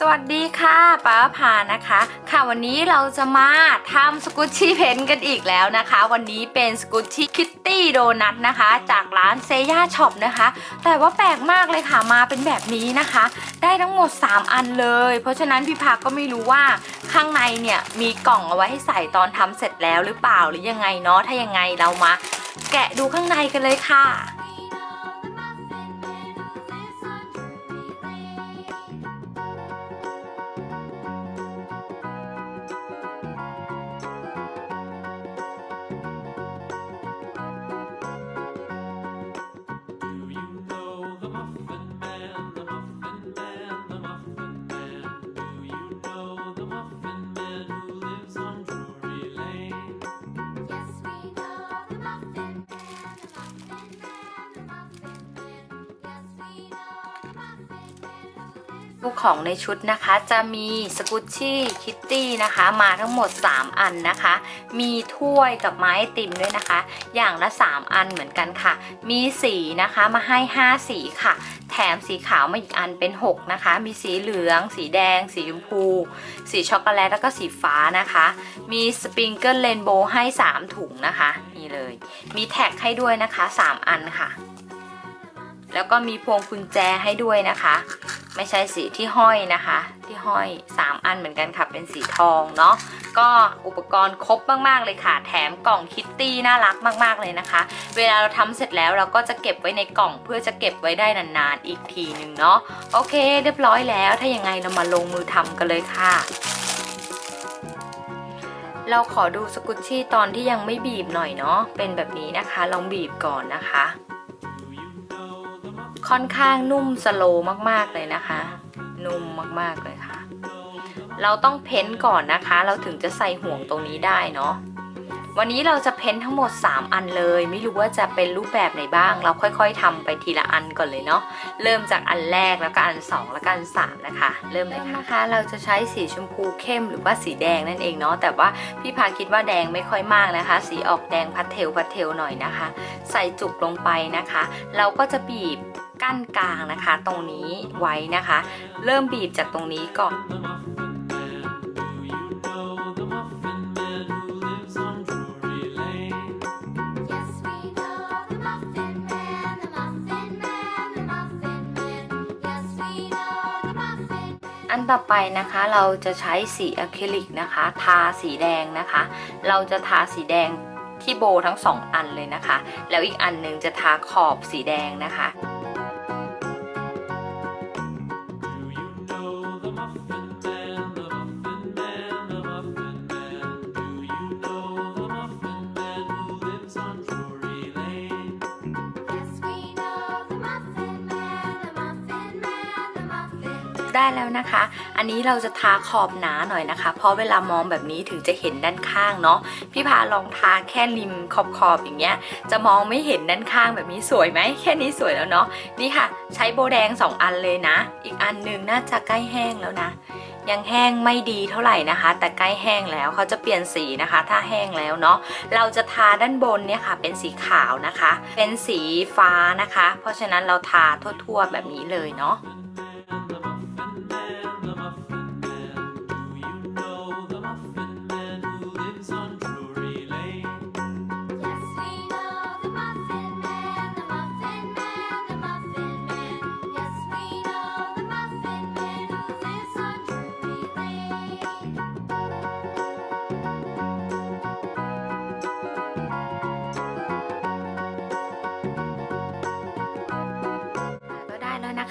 สวัสดีค่ะป้าพานะคะ ค่ะวันนี้เราจะมาทำสกุชชี่เพนกันอีกแล้วนะคะ วันนี้เป็นสกุชชี่คิตตี้โดนัทนะคะ จากร้านเซย่าช็อปนะคะ แต่ว่าแปลกมากเลยค่ะมาเป็นแบบนี้นะคะ ได้ทั้งหมด 3 อันเลย เพราะฉะนั้นพี่พาก็ไม่รู้ว่าข้างในเนี่ยมีกล่องเอาไว้ให้ใส่ตอนทำเสร็จแล้วหรือเปล่าหรือยังไงเนาะถ้ายังไงเรามา แกะดูข้างในกันเลยค่ะ ลูกของในชุดนะคะ จะมีสกุชชี่คิตตี้นะคะ มาทั้งหมด 3 อันนะคะ มีถ้วยกับไม้ติมด้วยนะคะ อย่างละ 3 อันเหมือนกันค่ะ มีสีนะคะมาให้ 5 สีค่ะ แถมสีขาวมาอีกอันเป็น 6 นะคะ มีสีเหลือง สีแดง สีชมพู สีช็อกโกแลตแล้วก็สีฟ้านะคะ มีสปริงเกิลเรนโบว์ให้ 3 ถุงนะคะ นี่เลย มีแท็กให้ด้วยนะคะ 3 อันค่ะ แล้วก็มีพวงกุญแจให้ด้วยนะคะ ไม่ใช่สีที่ห้อยนะคะ ที่ห้อย 3 อันเหมือนกันค่ะ เป็นสีทองเนาะก็อุปกรณ์ครบมาก ๆ เลยค่ะ แถมกล่องคิตตี้น่ารักมาก ๆ เลยนะคะ เวลาเราทำเสร็จแล้วเราก็จะเก็บไว้ในกล่องเพื่อจะเก็บไว้ได้นาน ๆ อีกทีหนึ่งเนาะโอเค เรียบร้อยแล้ว ถ้ายังไงเรามาลงมือทำกันเลยค่ะเราขอดูสกุชชี่ตอนที่ยังไม่บีบหน่อยเนาะ เป็นแบบนี้นะคะ ลองบีบก่อนนะคะ ค่อนข้างนุ่มสโลว์มากๆเลยนะคะ นุ่มมากๆเลยค่ะ เราต้องเพ้นก่อนนะคะ เราถึงจะใส่ห่วงตรงนี้ได้เนาะวันนี้เราจะเพ้นทั้งหมด 3 อันเลย ไม่รู้ว่าจะเป็นรูปแบบไหนบ้าง เราค่อยๆทำไปทีละอันก่อนเลยเนาะเริ่มจากอันแรกแล้วก็อัน 2 แล้วก็อัน 3 นะคะ เริ่มเลยค่ะนะคะเราจะใช้สีชมพูเข้มหรือว่าสีแดงนั่นเองเนาะแต่ว่าพี่พาคิดว่าแดงไม่ค่อยมากนะคะ สีออกแดงพัดเทลพัดเทลหน่อยนะคะ ใส่จุกลงไปนะคะ เราก็จะบีบ กั้นกลางนะคะ ตรงนี้ไว้นะคะ เริ่มบีบจากตรงนี้ก่อนอันต่อไปนะคะเราจะใช้สีอะคริลิกนะคะ ทาสีแดงนะคะ เราจะทาสีแดงที่โบทั้งสองอันเลยนะคะ แล้วอีกอันหนึงจะทาขอบสีแดงนะคะ ได้แล้วนะคะ อันนี้เราจะทาขอบหนาหน่อยนะคะ เพราะเวลามองแบบนี้ถึงจะเห็นด้านข้างเนาะพี่พาลองทาแค่ริมขอบขอบอย่างเงี้ย จะมองไม่เห็นด้านข้างแบบนี้สวยไหมแค่นี้สวยแล้วเนาะนี่ค่ะ ใช้โบแดง 2 อันเลยนะ อีกอันหนึ่งน่าจะใกล้แห้งแล้วนะยังแห้งไม่ดีเท่าไหร่นะคะ แต่ใกล้แห้งแล้วเขาจะเปลี่ยนสีนะคะ ถ้าแห้งแล้วเนาะเราจะทาด้านบนเนี่ยค่ะ เป็นสีขาวนะคะ เป็นสีฟ้านะคะ เพราะฉะนั้นเราทาทั่วๆแบบนี้เลยเนาะ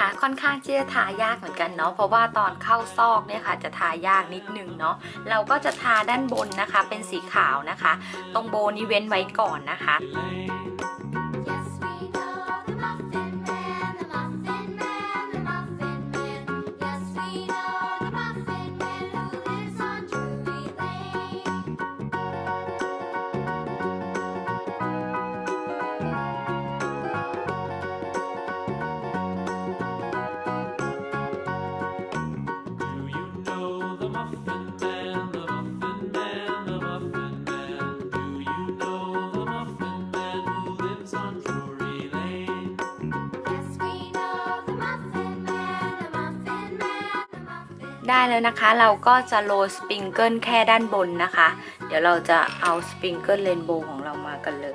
นะคะ ค่อนข้างที่จะทายากเหมือนกันเนาะเพราะว่าตอนเข้าซอกเนี่ยค่ะจะทายากนิดนึงเนาะเราก็จะทาด้านบนนะคะเป็นสีขาวนะคะ ตรงโบนี้เว้นไว้ก่อนนะคะ ได้แล้วนะคะ เราก็จะโรยสปริงเกิลแค่ด้านบนนะคะ เดี๋ยวเราจะเอาสปริงเกิลเรนโบว์ของเรามากันเลย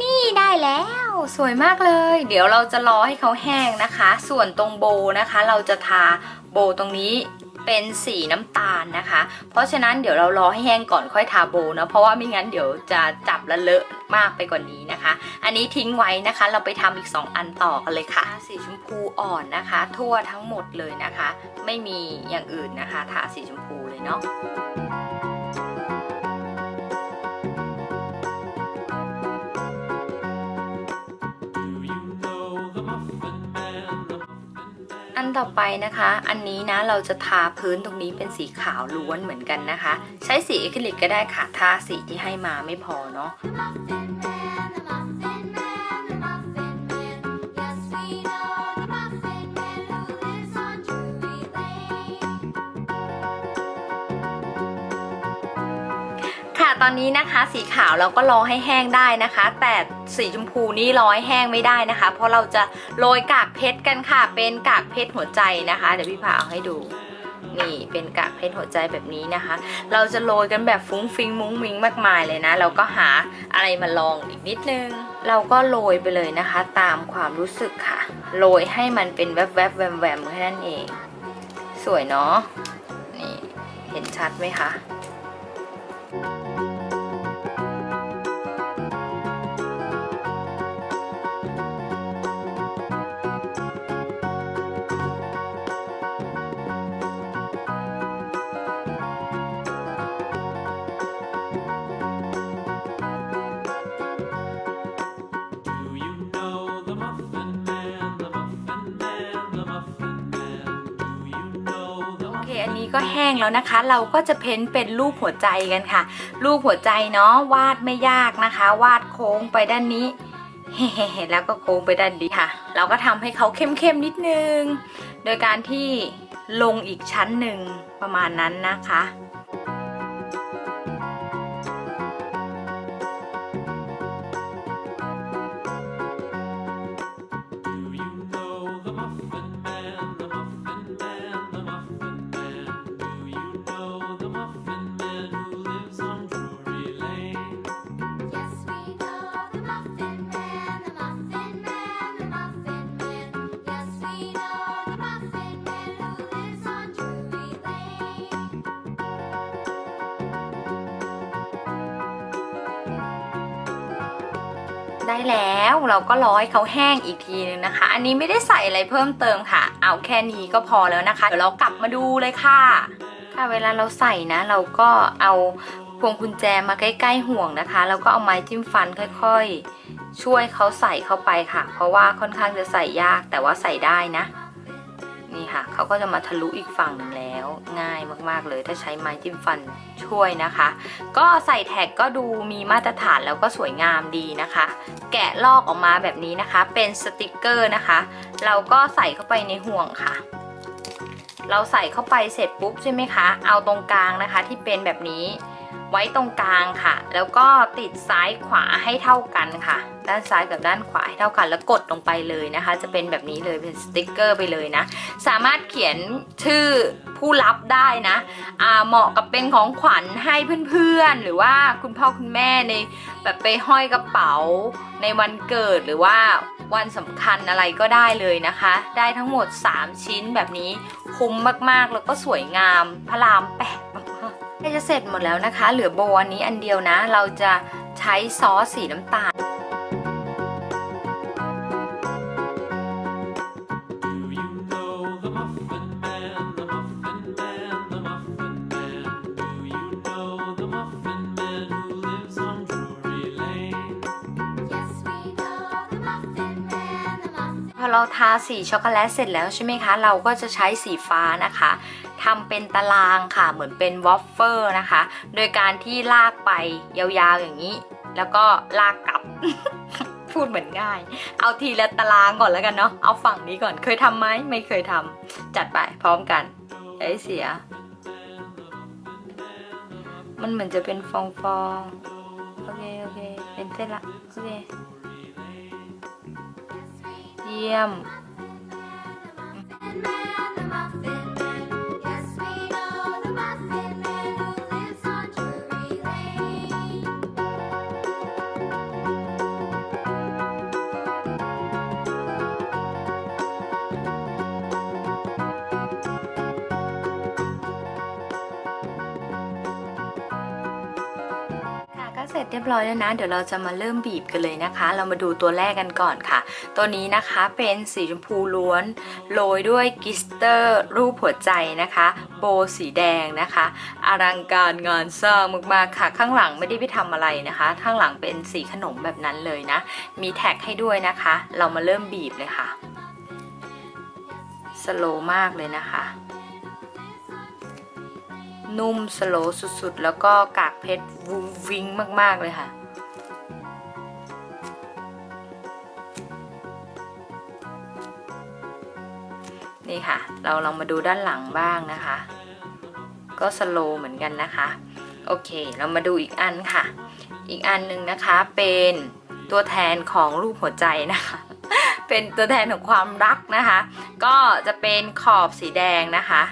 นี่ได้แล้ว สวยมากเลย เดี๋ยวเราจะรอให้เขาแห้งนะคะ ส่วนตรงโบนะคะ เราจะทาโบตรงนี้เป็นสีน้ำตาลนะคะ เพราะฉะนั้นเดี๋ยวเรารอให้แห้งก่อนค่อยทาโบนะ เพราะว่าไม่งั้นเดี๋ยวจะจับและเลอะมากไปกว่านี้นะคะ อันนี้ทิ้งไว้นะคะ เราไปทำอีก 2 อันต่อกันเลยค่ะ สีชมพูอ่อนนะคะ ทั่วทั้งหมดเลยนะคะ ไม่มีอย่างอื่นนะคะ ทาสีชมพูเลยเนาะ ต่อไปนะคะ อันนี้นะเราจะทาพื้นตรงนี้เป็นสีขาวล้วนเหมือนกันนะคะ ใช้สีอะคริลิกก็ได้ค่ะทาสีที่ให้มาไม่พอเนาะ ตอนนี้นะคะสีขาวเราก็รอให้แห้งได้นะคะ แต่สีชมพูนี่รอให้แห้งไม่ได้นะคะ เพราะเราจะโรยกากเพชรกันค่ะ เป็นกากเพชรหัวใจนะคะ เดี๋ยวพี่พาเอาให้ดูนี่เป็นกากเพชรหัวใจแบบนี้นะคะ เราจะโรยกันแบบฟุ้งฟิงมุ้งมิงมากมายเลยนะ เราก็หาอะไรมาลองอีกนิดนึง เราก็โรยไปเลยนะคะ ตามความรู้สึกค่ะ โรยให้มันเป็นแวบแวบแวมแวมแค่นั้นเอง สวยเนาะ นี่เห็นชัดไหมคะ Thank you. อันนี้ก็แห้งแล้วนะคะ เราก็จะเพ้นเป็นรูปหัวใจกันค่ะ รูปหัวใจเนาะวาดไม่ยากนะคะ วาดโค้งไปด้านนี้เฮ้แล้วก็โค้งไปด้านนี้ค่ะ เราก็ทำให้เขาเข้มๆนิดนึง โดยการที่ลงอีกชั้นหนึ่งประมาณนั้นนะคะ ได้แล้ว เราก็รอให้เขาแห้งอีกทีนึงนะคะ อันนี้ไม่ได้ใส่อะไรเพิ่มเติมค่ะ เอาแค่นี้ก็พอแล้วนะคะ เดี๋ยวเรากลับมาดูเลยค่ะ ค่ะเวลาเราใส่นะ เราก็เอาพวงกุญแจมาใกล้ๆห่วงนะคะ แล้วก็เอาไม้จิ้มฟันค่อยๆ ช่วยเขาใส่เข้าไปค่ะ เพราะว่าค่อนข้างจะใส่ยากแต่ว่าใส่ได้นะ นี่ค่ะเขาก็จะมาทะลุอีกฝั่งหนึ่งแล้ว ง่ายมากๆเลยถ้าใช้ไม้จิ้มฟันช่วยนะคะ ก็ใส่แท็กก็ดูมีมาตรฐานแล้วก็สวยงามดีนะคะ แกะลอกออกมาแบบนี้นะคะ เป็นสติกเกอร์นะคะ เราก็ใส่เข้าไปในห่วงค่ะ เราใส่เข้าไปเสร็จปุ๊บใช่ไหมคะ เอาตรงกลางนะคะที่เป็นแบบนี้ ว้ตรงกลางค่ะ แล้วก็ติดซ้ายขวาให้เท่ากันค่ะ ด้านซ้ายกับด้านขวาให้เท่ากัน แล้วกดลงไปเลยนะคะ จะเป็นแบบนี้เลยเป็นสติกเกอร์ไปเลยนะ สามารถเขียนชื่อผู้รับได้นะอ่าเหมาะกับเป็นของขวัญให้เพื่อนๆ หรือว่าคุณพ่อคุณแม่ในแบบไปห้อยกระเป๋าในวันเกิดหรือว่าวันสำคัญอะไรก็ได้เลยนะคะ ได้ทั้งหมด 3 ชิ้นแบบนี้คุ้มมากๆ แล้วก็สวยงามพระรามแปด ล้จะเสร็จหมดแล้วนะคะ เหลือโบอันนี้อันเดียวนะ เราจะใช้ซอสสีน้ำตาล Do you know the Muffin Man? The Muffin Man. The Muffin Man. Do you know the Muffin Man who lives on Drury Lane? Yes, we know the Muffin Man, the Muffin พอเราทาสีช็อกโกแลตเสร็จแล้วใช่ไหมคะ เราก็จะใช้สีฟ้านะคะ ทำเป็นตารางค่ะเหมือนเป็นวอฟเฟอร์นะคะ โดยการที่ลากไปยาวๆอย่างนี้ แล้วก็ลากกลับ พูดเหมือนง่าย เอาทีละตารางก่อนแล้วกันเนาะเอาฝั่งนี้ก่อนเคยทำไหมไม่เคยทำจัดไปพร้อมกันไอ้เสีย มันเหมือนจะเป็นฟองฟองๆโอเคโอเคเป็นเส้นละโอเคเยี่ยม สร็จเรียบร้อยแล้วนะ เดี๋ยวเราจะมาเริ่มบีบกันเลยนะคะ เรามาดูตัวแรกกันก่อนค่ะ ตัวนี้นะคะเป็นสีชมพูล้วน โรยด้วยกิสเตอร์รูปหัวใจนะคะ โบสีแดงนะคะ อลังการงานสร้างมากๆค่ะ ข้างหลังไม่ได้ไปทำอะไรนะคะ ข้างหลังเป็นสีขนมแบบนั้นเลยนะ มีแท็กให้ด้วยนะคะ เรามาเริ่มบีบเลยค่ะ สโลมากเลยนะคะ นุ่มสโลสุดๆ แล้วก็กากเพชรวูวิ้งมาก ๆ เลยค่ะ นี่ค่ะ เราลองมาดูด้านหลังบ้างนะคะ ก็สโลเหมือนกันนะคะ โอเค เรามาดูอีกอันค่ะ อีกอันหนึ่งนะคะเป็นตัวแทนของรูปหัวใจนะคะ เป็นตัวแทนของความรักนะคะ ก็จะเป็นขอบสีแดงนะคะ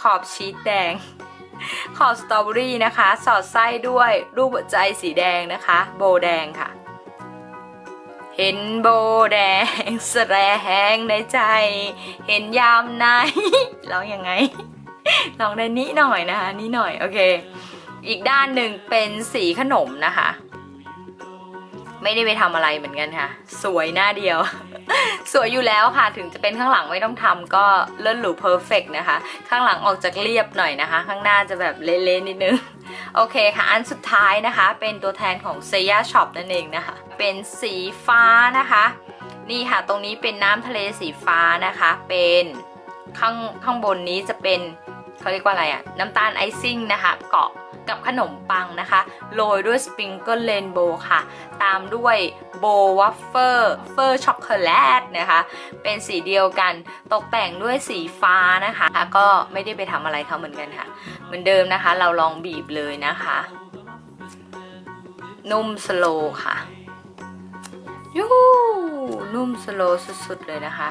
ขอบชีสแดง ขอบสตรอเบอรี่นะคะ สอดไส้ด้วยรูปหัวใจสีแดงนะคะ โบแดงค่ะ เห็นโบแดงแสลงในใจ เห็นยามไหนร้องยังไงลองได้นิดหน่อยนะคะนิดหน่อยโอเค อีกด้านหนึ่งเป็นสีขนมนะคะ ไม่ได้ไปทำอะไรเหมือนกันค่ะ สวยหน้าเดียว สวยอยู่แล้วค่ะถึงจะเป็นข้างหลังไม่ต้องทำก็เลิศหรูเพอร์เฟกนะคะ ข้างหลังออกจากเรียบหน่อยนะคะ ข้างหน้าจะแบบเละๆนิดนึง โอเคค่ะ อันสุดท้ายนะคะ เป็นตัวแทนของเซย่าช็อปนั่นเองนะคะ เป็นสีฟ้านะคะ นี่ค่ะตรงนี้เป็นน้ำทะเลสีฟ้านะคะ เป็นข้างข้างบนนี้จะเป็นเขาเรียกว่าอะไรอะน้ำตาลไอซิ่งนะคะ เกาะกับขนมปังนะคะ โรยด้วยสปริงเกิลเรนโบว์ค่ะ ตามด้วย โบวัฟเฟอร์เฟอร์ช็อกโกแลตนะคะ เป็นสีเดียวกันตกแต่งด้วยสีฟ้านะคะ ก็ไม่ได้ไปทำอะไรเขาเหมือนกันค่ะ เหมือนเดิมนะคะ เราลองบีบเลยนะคะ นุ่มสโลค่ะยูนุ่มสโลสุดๆเลยนะคะ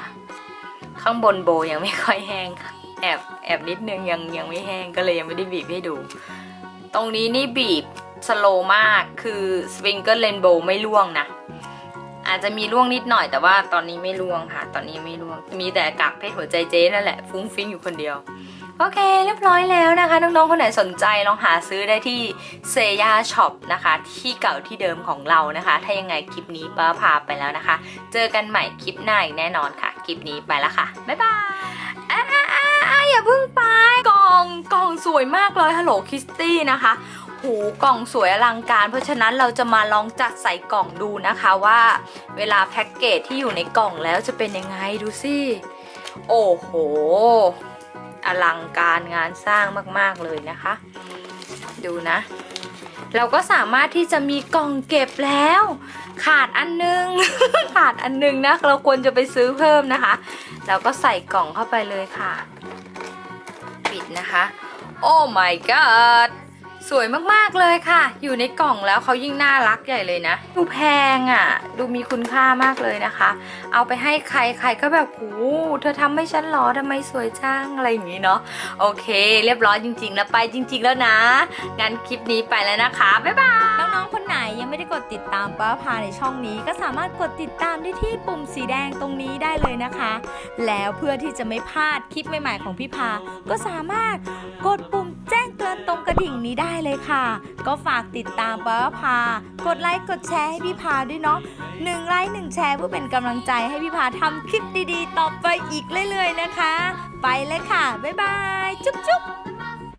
ข้างบนโบยังไม่ค่อยแห้งค่ะแอบแอบนิดนึงยังยังไม่แห้งก็เลยยังไม่ได้บีบให้ดู ตรงนี้นี่บีบสโลมากคือสปริงเกิลเรนโบว์ไม่ร่วงนะ อาจจะมีร่วงนิดหน่อยแต่ว่าตอนนี้ไม่ร่วงค่ะ ตอนนี้ไม่ร่วง มีแต่กากเพชรหัวใจเจ๊นั่นแหละฟุ้งฟิ้งอยู่คนเดียวโอเค เรียบร้อยแล้วนะคะ น้อง ๆ คนไหนสนใจลองหาซื้อได้ที่เซย่าช็อปนะคะ ที่เก่าที่เดิมของเรานะคะ ถ้ายังไงคลิปนี้ป้าพาไปแล้วนะคะ เจอกันใหม่คลิปหน้าอีกแน่นอนค่ะ คลิปนี้ไปแล้วค่ะ บ๊ายบายอ่าอ่าอ่าอย่าเพิ่งไปกล่องกล่องสวยมากเลยฮัลโหลคิสตี้นะคะ หูกล่องสวยอลังการ เพราะฉะนั้นเราจะมาลองจัดใส่กล่องดูนะคะว่า เวลาแพ็กเกจที่อยู่ในกล่องแล้วจะเป็นยังไงดูสิโอ้โห อลังการงานสร้างมากๆเลยนะคะ ดูนะ เราก็สามารถที่จะมีกล่องเก็บแล้ว ขาดอันนึง ขาดอันนึงนะเราควรจะไปซื้อเพิ่มนะคะ เราก็ใส่กล่องเข้าไปเลยค่ะ ปิดนะคะ โอ้ my god สวยมากๆเลยค่ะ อยู่ในกล่องแล้วเขายิ่งน่ารักใหญ่เลยนะ ดูแพงอะ่ะ ดูมีคุณค่ามากเลยนะคะ เอาไปให้ใครใครก็แบบโอ้เธอทำให้ฉันหรอทำไมสวยจังอะไรอย่างนี้เนาะ โอเค เรียบร้อยจริงๆแล้วไปจริง ๆ แล้วนะ งั้นคลิปนี้ไปแล้วนะคะ บ๊ายบาย นยังไม่ได้กดติดตามป้าพาในช่องนี้ก็สามารถกดติดตามได้ที่ปุ่มสีแดงตรงนี้ได้เลยนะคะ แล้วเพื่อที่จะไม่พลาดคลิปใหม่ ๆ ของพี่พา ก็สามารถกดปุ่มแจ้งเตือนตรงกระดิ่งนี้ได้เลยค่ะ ก็ฝากติดตามป้าพา กดไลค์กดแชร์ให้พี่พาด้วยเนาะหนึ่งไลค์หนึ่งแชร์เพื่อเป็นกำลังใจให้พี่พาทำคลิปดีๆ ต่อไปอีกเรื่อยๆนะคะ ไปเลยค่ะบ๊ายบายจุ๊บๆ